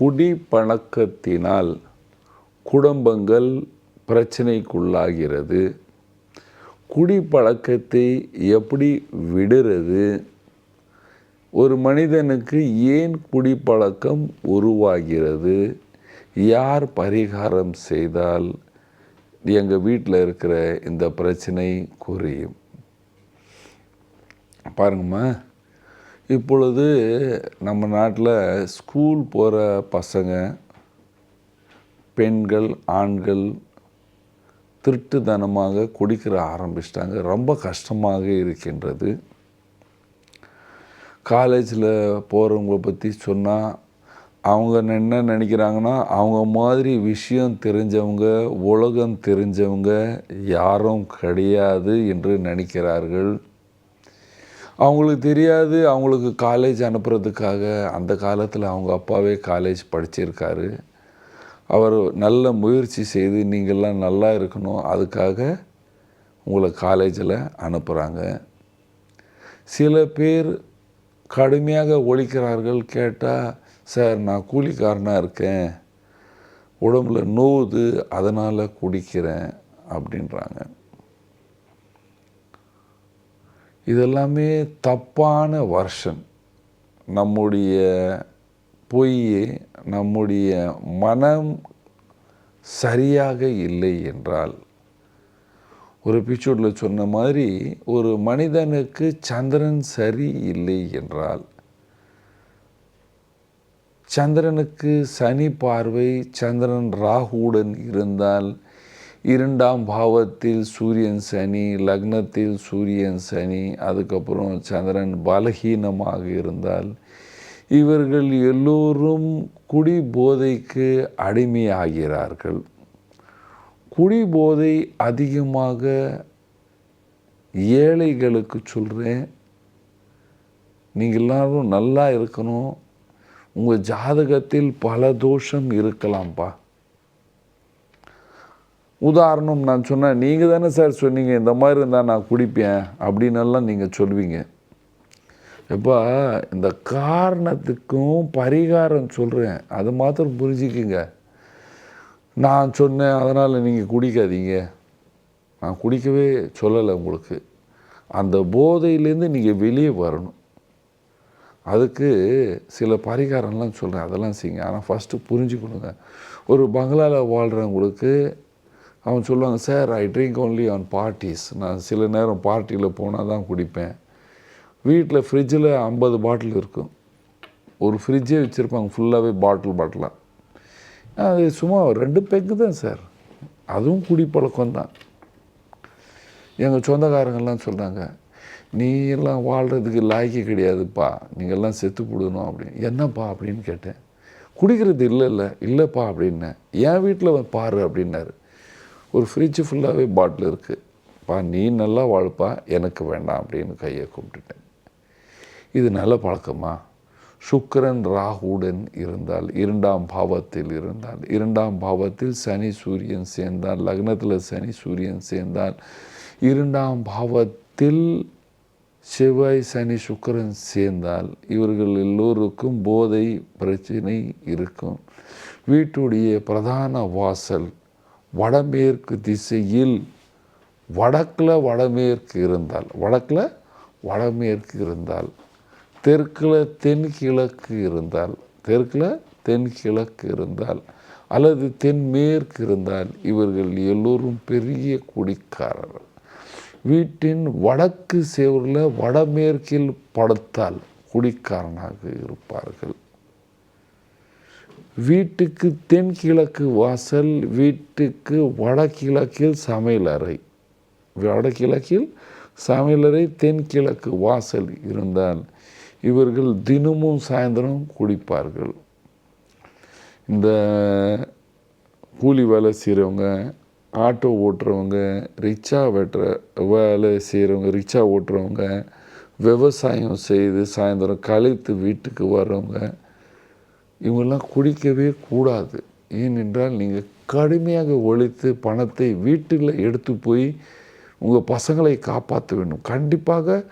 குடிப்பழக்கத்தினால் குடும்பங்கள் பிரச்சனைக்குள்ளாகிறது. குடிப்பழக்கத்தை எப்படி விடுறது? ஒரு மனிதனுக்கு ஏன் குடிப்பழக்கம் உருவாகிறது? யார் பரிகாரம் செய்தால் எங்கள் வீட்டில் இருக்கிற இந்த பிரச்சனை குறையும்? பாருங்கம்மா. இப்பொழுது நம்ம நாட்டில் ஸ்கூல் போகிற பசங்க பெண்கள் ஆண்கள் திருட்டுத்தனமாக குடிக்கிற ஆரம்பிச்சிட்டாங்க. ரொம்ப கஷ்டமாக இருக்கின்றது. காலேஜில் போகிறவங்கள பற்றி சொன்னால் அவங்க என்ன நினைக்கிறாங்கன்னா அவங்க மாதிரி விஷயம் தெரிஞ்சவங்க உலகம் தெரிஞ்சவங்க யாரும் கிடையாது என்று நினைக்கிறார்கள். அவங்களுக்கு தெரியாது அவங்களுக்கு காலேஜ் அனுப்புறதுக்காக. அந்த காலத்தில் அவங்க அப்பாவே காலேஜ் படிச்சிருக்காரு. அவர் நல்ல முயற்சி செய்து நீங்கள்லாம் நல்லா இருக்கணும் அதுக்காக உங்களை காலேஜில் அனுப்புகிறாங்க சில பேர் கடுமையாக ஒழிக்கிறார்கள் கேட்டால் சார் நான் கூலிக்காரனாக இருக்கேன். உடம்புல நோவுது அதனால் குடிக்கிறேன் அப்படின்றாங்க. இதெல்லாமே தப்பான வருஷன் நம்முடைய பொய் நம்முடைய மனம் சரியாக இல்லை என்றால் ஒரு எபிசோடில் சொன்ன மாதிரி ஒரு மனிதனுக்கு சந்திரன் சரி இல்லை என்றால் சந்திரனுக்கு சனி பார்வை சந்திரன் ராகுவுடன் இருந்தால் இரண்டாம் பாவத்தில் சூரியன் சனி லக்னத்தில் சூரியன் சனி அதுக்கப்புறம் சந்திரன் பலகீனமாக இருந்தால் இவர்கள் எல்லோரும் குடி போதைக்கு அடிமையாகிறார்கள். குடி போதை அதிகமாக ஏழைகளுக்கு சொல்கிறேன் நீங்கள் எல்லாரும் நல்லா இருக்கணும். உங்கள் ஜாதகத்தில் பல தோஷம் இருக்கலாம்ப்பா. உதாரணம் நான் சொன்னேன் நீங்கள் தானே சார் சொன்னீங்க இந்த மாதிரி இருந்தால் நான் குடிப்பேன் அப்படின்னெல்லாம் நீங்கள் சொல்வீங்க எப்பா இந்த காரணத்துக்கும் பரிகாரம் சொல்கிறேன் அது மாத்திரம் புரிஞ்சுக்குங்க. நான் சொன்னேன் அதனால் நீங்கள் குடிக்காதீங்க. நான் குடிக்கவே சொல்லலை உங்களுக்கு. அந்த போதையிலேருந்து நீங்கள் வெளியே வரணும். அதுக்கு சில பரிகாரம்லாம் சொல்கிறேன் அதெல்லாம் செய்யுங்க. ஆனால் ஃபஸ்ட்டு புரிஞ்சுக்கணுங்க. ஒரு பங்களாவில் வாழ்கிறவங்களுக்கு அவன் சொல்லுவாங்க sir I drink only on parties நான் சில நேரம் பார்ட்டியில் போனால் தான் குடிப்பேன். வீட்டில் ஃப்ரிட்ஜில் ஐம்பது பாட்டில் இருக்கும். ஒரு ஃப்ரிட்ஜே வச்சுருப்பாங்க ஃபுல்லாகவே பாட்டில் பாட்டிலாக அது சும்மா ரெண்டு பெக்கு தான் சார் அதுவும் குடிப்பழக்கம் தான். எங்கள் சொந்தக்காரங்கள்லாம் சொல்கிறாங்க நீ எல்லாம் வாழ்கிறதுக்கு லாய்க்கு கிடையாதுப்பா. நீங்கள்லாம் செத்து போடணும் அப்படின்னு. என்னப்பா? அப்படின்னு கேட்டேன். குடிக்கிறது இல்லை இல்லை. இல்லைப்பா அப்படின்னேன். என் வீட்டில் பாரு அப்படின்னாரு. ஒரு ஃப்ரிட்ஜு ஃபுல்லாகவே பாட்டில் இருக்குது பா நீ நல்லா வாழ்ப்பா எனக்கு வேண்டாம் அப்படின்னு கையை கும்பிட்டுட்டேன். இது நல்ல பழக்கமா? சுக்கரன் ராகுடன் இருந்தால் இரண்டாம் பாவத்தில் இருந்தால் இரண்டாம் பாவத்தில் சனி சூரியன் சேர்ந்தால் லக்னத்தில் சனி சூரியன் சேர்ந்தால் இரண்டாம் பாவத்தில் செவ்வாய் சனி சுக்கரன் சேர்ந்தால் இவர்கள் எல்லோருக்கும் போதை பிரச்சனை இருக்கும். வீட்டுடைய பிரதான வாசல் வடமேற்கு திசையில் வடக்கில் வடமேற்கு இருந்தால் வடக்கில் வடமேற்கு இருந்தால் தெற்கில் தென்கிழக்கு இருந்தால் தெற்கில் தென்கிழக்கு இருந்தால் அல்லது தென்மேற்கு இருந்தால் இவர்கள் எல்லோரும் பெரிய குடிக்காரர்கள். வீட்டின் வடக்கு சேவரில் வடமேற்கில் படுத்தால் குடிக்காரனாக இருப்பார்கள். வீட்டுக்கு தென்கிழக்கு வாசல் வீட்டுக்கு வடகிழக்கில் சமையலறை வடகிழக்கில் சமையலறை தென்கிழக்கு வாசல் இருந்தால் இவர்கள் தினமும் சாயந்தரம் குடிப்பார்கள். இந்த கூலி வேலை செய்கிறவங்க ஆட்டோ ஓட்டுறவங்க ரிக்ஷா வெட்டுற வேலை செய்கிறவங்க ரிக்ஷா ஓட்டுறவங்க விவசாயம் செய்து சாயந்தரம் கழித்து வீட்டுக்கு வர்றவங்க இவங்கெல்லாம் குடிக்கவே கூடாது. ஏனென்றால் நீங்கள் கடுமையாக ஒழித்து பணத்தை வீட்டில் எடுத்து போய் உங்கள் பசங்களை காப்பாற்ற வேண்டும். கண்டிப்பாக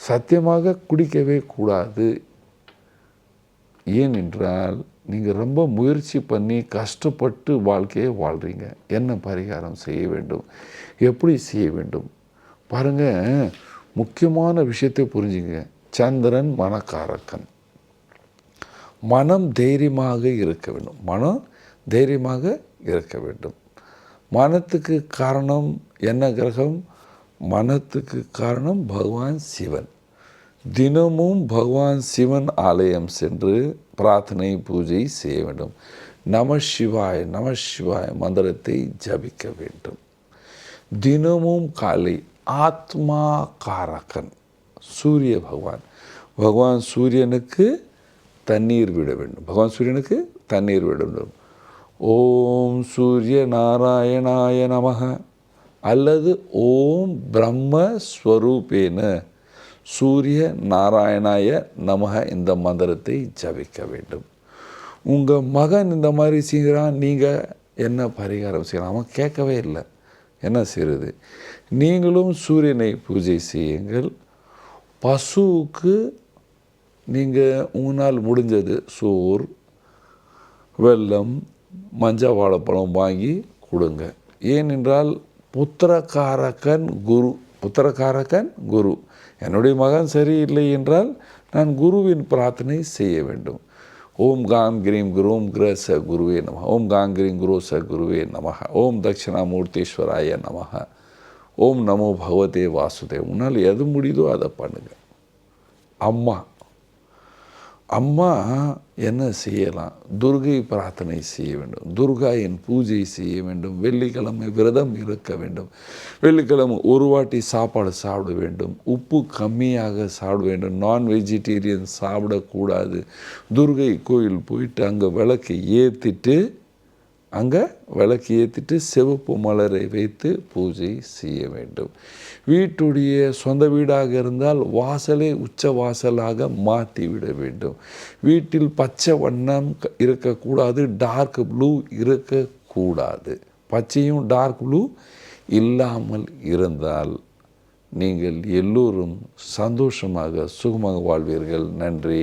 சத்தியமாக குடிக்கவே கூடாது. ஏனென்றால் நீங்கள் ரொம்ப முயற்சி பண்ணி கஷ்டப்பட்டு வாழ்க்கையை வாழ்கிறீங்க என்ன பரிகாரம் செய்ய வேண்டும்? எப்படி செய்ய வேண்டும்? பாருங்கள் முக்கியமான விஷயத்தை புரிஞ்சுங்க. சந்திரன் மனக்காரக்கன் மனம் தைரியமாக இருக்க வேண்டும். மனம் தைரியமாக இருக்க வேண்டும். மனத்துக்கு காரணம் என்ன கிரகம்? மனத்துக்கு காரணம் பகவான் சிவன். தினமும் பகவான் சிவன் ஆலயம் சென்று பிரார்த்தனை பூஜை செய்ய வேண்டும். நம சிவாய் நம சிவாய் மந்திரத்தை ஜபிக்க வேண்டும். தினமும் காலை ஆத்மா காரகன் சூரிய பகவான். பகவான் சூரியனுக்கு தண்ணீர் விட வேண்டும். பகவான் சூரியனுக்கு தண்ணீர் விட வேண்டும். ஓம் சூரிய நாராயணாய நமக. அல்லது ஓம் பிரம்ம ஸ்வரூபேன. சூரிய நாராயணாய நமக இந்த மந்திரத்தை ஜபிக்க வேண்டும். உங்கள் மகன் இந்த மாதிரி செய்கிறான் நீங்கள் என்ன பரிகாரம் செய்யலாம்? அவன் கேட்கவே இல்லை. என்ன செய்கிறது நீங்களும் சூரியனை பூஜை செய்யுங்கள். பசுவுக்கு நீங்கள் உங்களால் முடிஞ்சது சோறு வெல்லம் மஞ்சள் வாழைப்பழம் வாங்கி கொடுங்க. ஏனென்றால் புத்திரகாரகன் குரு புத்திரகாரகன் குரு. என்னுடைய மகன் சரியில்லை என்றால் நான் குருவின் பிரார்த்தனை செய்ய வேண்டும். ஓம் காம் கிரீம் குரும் கிர ச குருவே நம ஓம் காம் கிரீம் குரு ச குருவே நம ஓம் தட்சிணாமூர்த்தீஸ்வராய நம. ஓம் நமோ பகவதே வாசுதேவ். உன்னால் எது முடியுதோ அதை பண்ணுங்க. அம்மா அம்மா என்ன செய்யலாம்? துர்கை பிரார்த்தனை செய்ய வேண்டும். துர்காயின் பூஜை செய்ய வேண்டும். வெள்ளிக்கிழமை விரதம் இருக்க வேண்டும். வெள்ளிக்கிழமை ஒரு வாட்டி சாப்பாடு சாப்பிட வேண்டும். உப்பு கம்மியாக சாப்பிட வேண்டும். நான் வெஜிடேரியன் சாப்பிடக்கூடாது. துர்கை கோயில் போயிட்டு அங்கே விளக்கை ஏற்றிட்டு அங்கே விளக்கு ஏற்றிட்டு சிவப்பு மலரை வைத்து பூஜை செய்ய வேண்டும். வீட்டுடைய சொந்த வீடாக இருந்தால் வாசலை உச்ச வாசலாக மாற்றி விட வேண்டும். வீட்டில் பச்சை வண்ணம் இருக்கக்கூடாது டார்க் ப்ளூ இருக்கக்கூடாது. பச்சையும் டார்க் ப்ளூ இல்லாமல் இருந்தால் நீங்கள் எல்லோரும் சந்தோஷமாக சுகமாக வாழ்வீர்கள். நன்றி.